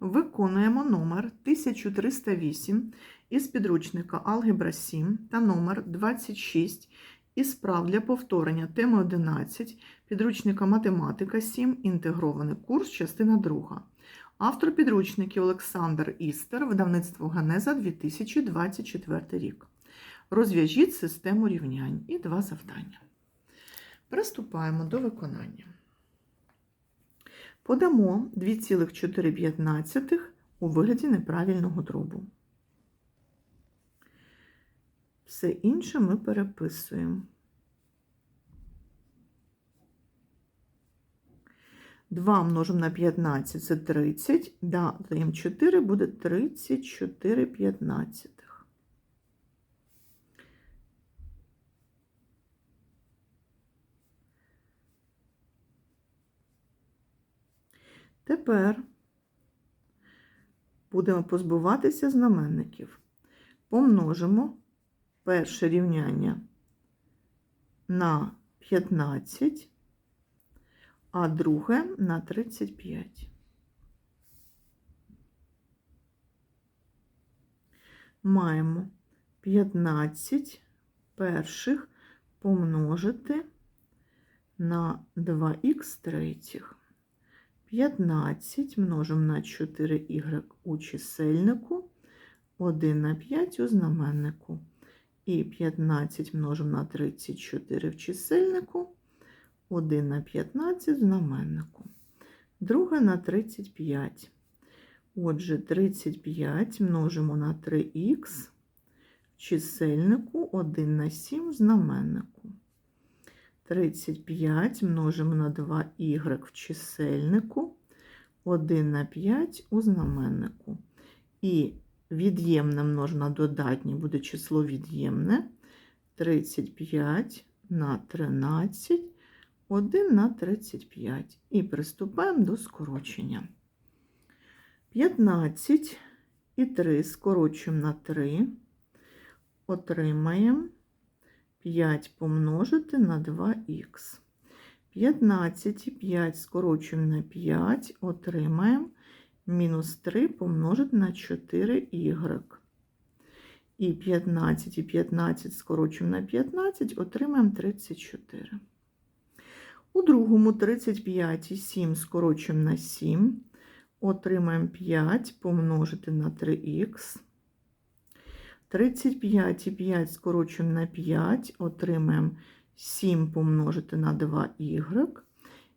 Виконуємо номер 1308 із підручника Алгебра 7 та номер 26 із прав для повторення теми 11 підручника Математика 7, інтегрований курс, частина 2. Автор підручників Олександр Істер, видавництво Генеза 2024 рік. Розв'яжіть систему рівнянь і два завдання. Приступаємо до виконання. Подамо 2,4 у вигляді неправильного дробу. Все інше ми переписуємо. 2 множимо на 15 це 30, додаємо 4 буде 34 п'ятнадцятих. Тепер будемо позбуватися знаменників. Помножимо перше рівняння на 15, а друге на 35. Маємо 15 перших помножити на 2х третіх. 15 множимо на 4y у чисельнику, 1 на 5 у знаменнику. І 15 множимо на 34 в чисельнику, 1 на 15 в знаменнику. Друге на 35. Отже, 35 множимо на 3х в чисельнику, 1 на 7 в знаменнику. 35 множимо на 2y в чисельнику, 1 на 5 у знаменнику. І від'ємне множимо на додатнє буде число від'ємне. 35 на 13, 1 на 35. І приступаємо до скорочення. 15 і 3 скорочуємо на 3, отримаємо 5 помножити на 2х. 15 і 5 скорочуємо на 5, отримаємо мінус 3 помножити на 4y. І 15 і 15 скорочуємо на 15, отримаємо 34. У другому 35 і 7 скорочуємо на 7, отримаємо 5 помножити на 3х. 35 і 5 скорочуємо на 5, отримаємо 7 помножити на 2y.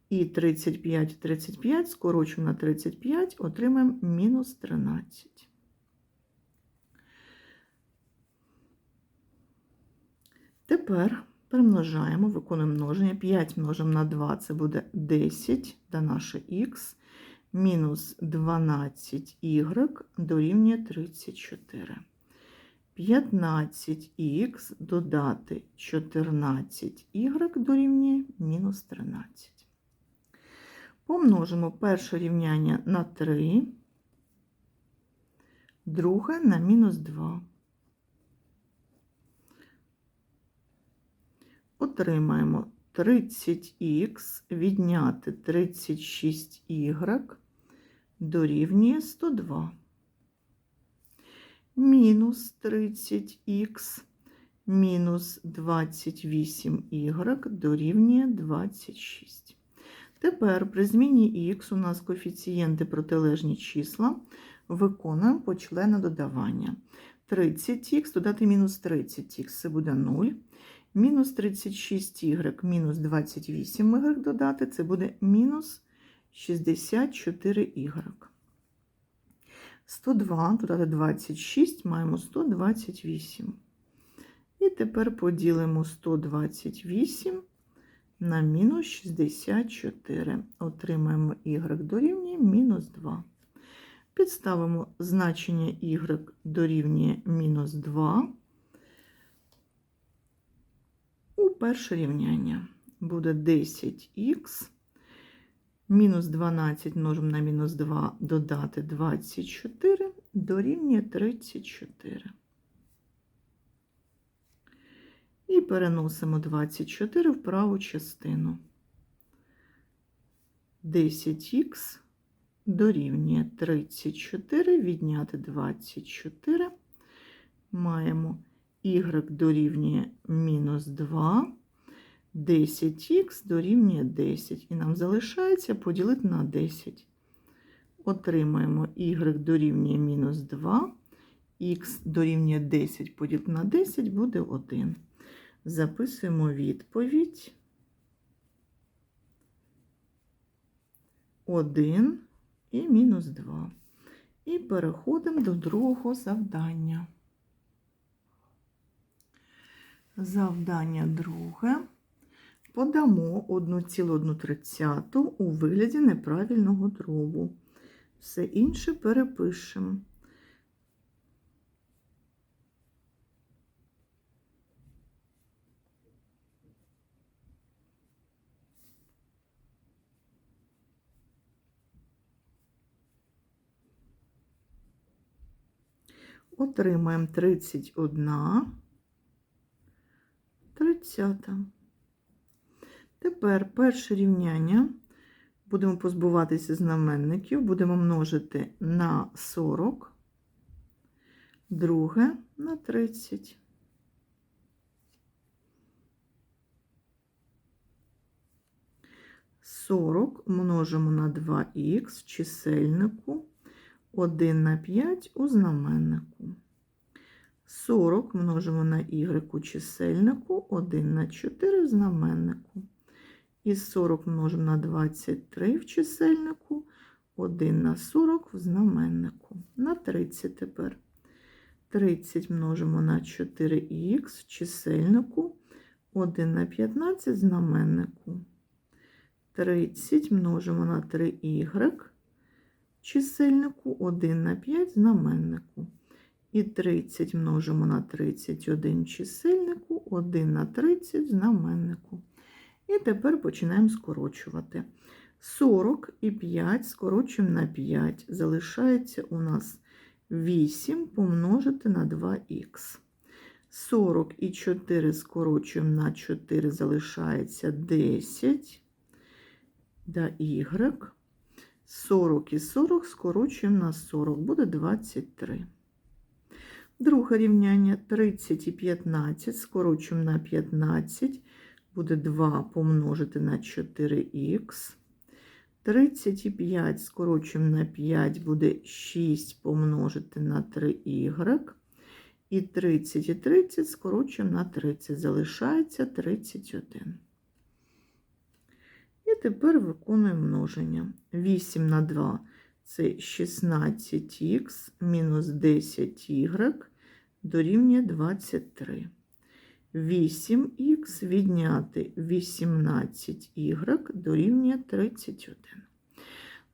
І 35 і 35 скорочуємо на 35, отримаємо мінус 13. Тепер примножаємо, виконуємо множення. 5 множимо на 2, це буде 10 до наше х, мінус 12y дорівнює 34. 15х додати 14y дорівнює мінус 13. Помножимо перше рівняння на 3, друге на мінус 2. Отримаємо 30х відняти 36y дорівнює 102 мінус 30х мінус 28y дорівнює 26. Тепер при зміні х у нас коефіцієнти протилежні числа виконуємо по члену додавання. 30х додати мінус 30х це буде 0. Мінус 36y мінус 28y додати це буде мінус 64y. 102, додати 26, маємо 128. І тепер поділимо 128 на мінус 64. Отримаємо y дорівнює мінус 2. Підставимо значення y дорівнює мінус 2. У перше рівняння буде 10х. Мінус 12 множимо на мінус 2 додати 24 дорівнює 34. І переносимо 24 в праву частину. 10х дорівнює 34, відняти 24. Маємо y дорівнює мінус 2, 10х дорівнює 10. І нам залишається поділити на 10. Отримаємо y дорівнює мінус 2, х дорівнює 10 поділити на 10 буде 1. Записуємо відповідь. 1 і мінус 2. І переходимо до другого завдання. Завдання друге. Подамо 1,1 у вигляді неправильного дробу. Все інше перепишемо. Отримаємо 31 тридцята. Тепер перше рівняння. Будемо позбуватися знаменників, будемо множити на 40, друге на 30. Сорок множимо на 2х в чисельнику, 1 на 5 у знаменнику. 40 множимо на y у чисельнику, 1 на 4 в знаменнику. І 40 множимо на 23 в чисельнику, 1 на 40 в знаменнику. На 30 тепер. 30 множимо на 4х в чисельнику, 1 на 15 в знаменнику. 30 множимо на 3y в чисельнику, 1 на 5 в знаменнику. І 30 множимо на 31 в чисельнику, 1 на 30 в знаменнику. І тепер починаємо скорочувати. 40 і 5 скорочуємо на 5. Залишається у нас 8 помножити на 2х. 40 і 4 скорочуємо на 4, залишається 10 да y. 40 і 40 скорочуємо на 40, буде 23. Друге рівняння 30 і 15 скорочуємо на 15, буде 2 помножити на 4х. 35 скорочуємо на 5, буде 6 помножити на 3y. І 30 і 30 скорочуємо на 30, залишається 31. І тепер виконуємо множення. 8 на 2 це 16х мінус 10y дорівнює 23. 8х відняти 18y дорівнює 31.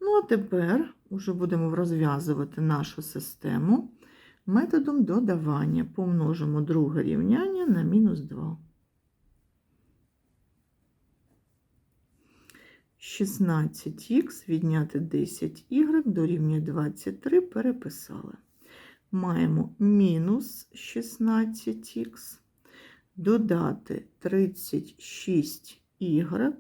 Ну, а тепер вже будемо розв'язувати нашу систему методом додавання. Помножимо друге рівняння на мінус 2. 16х відняти 10y дорівнює 23 переписали. Маємо мінус 16х, додати 36y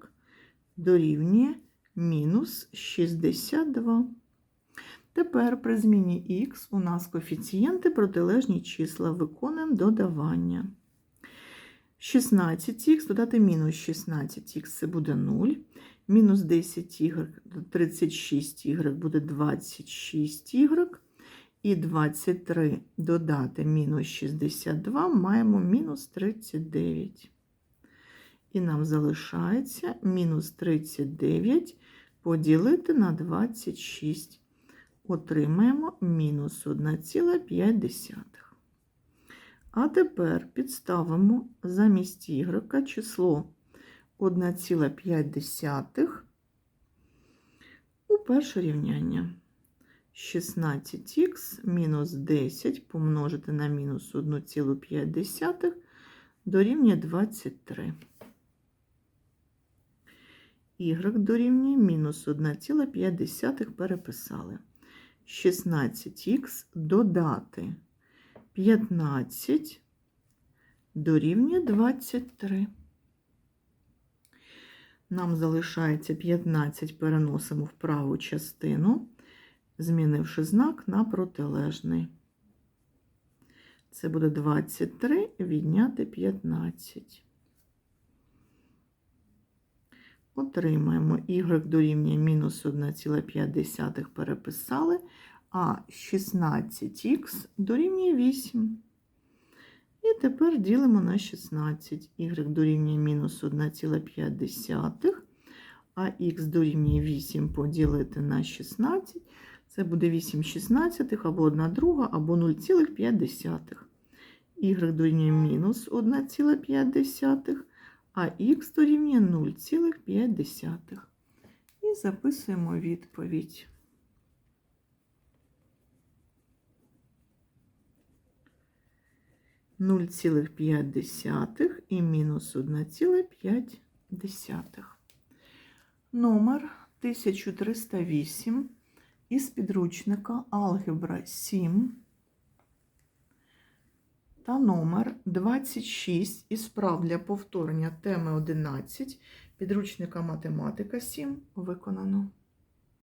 дорівнює мінус 62. Тепер при зміні х у нас коефіцієнти протилежні числа. Виконуємо додавання. 16х додати мінус 16х це буде 0. Мінус 10y, 36y буде 26y. І 23 додати мінус 62 маємо мінус 39. І нам залишається мінус 39 поділити на 26. Отримаємо мінус 1,5. А тепер підставимо замість y число 1,5 у перше рівняння. 16х мінус 10 помножити на мінус 1,5 дорівнює 23. Y дорівнює мінус 1,5 переписали. 16х додати 15 дорівнює 23. Нам залишається 15, переносимо в праву частину. Змінивши знак на протилежний. Це буде 23 відняти 15. Отримаємо y дорівнює мінус 1,5 переписали, а 16х дорівнює 8. І тепер ділимо на 16. y дорівнює мінус 1,5, а х дорівнює 8 поділити на 16. Це буде 8 шістнадцятих або 1 друга, або 0,5. y дорівнює мінус 1,5, а х дорівнює 0,5. І записуємо відповідь. Нуль цілих п'ять десятих і мінус одна ціла п'ять десятих. Номер 1308 із підручника Алгебра 7 та номер 26 із прав для повторення теми 11 підручника Математика 7 виконано.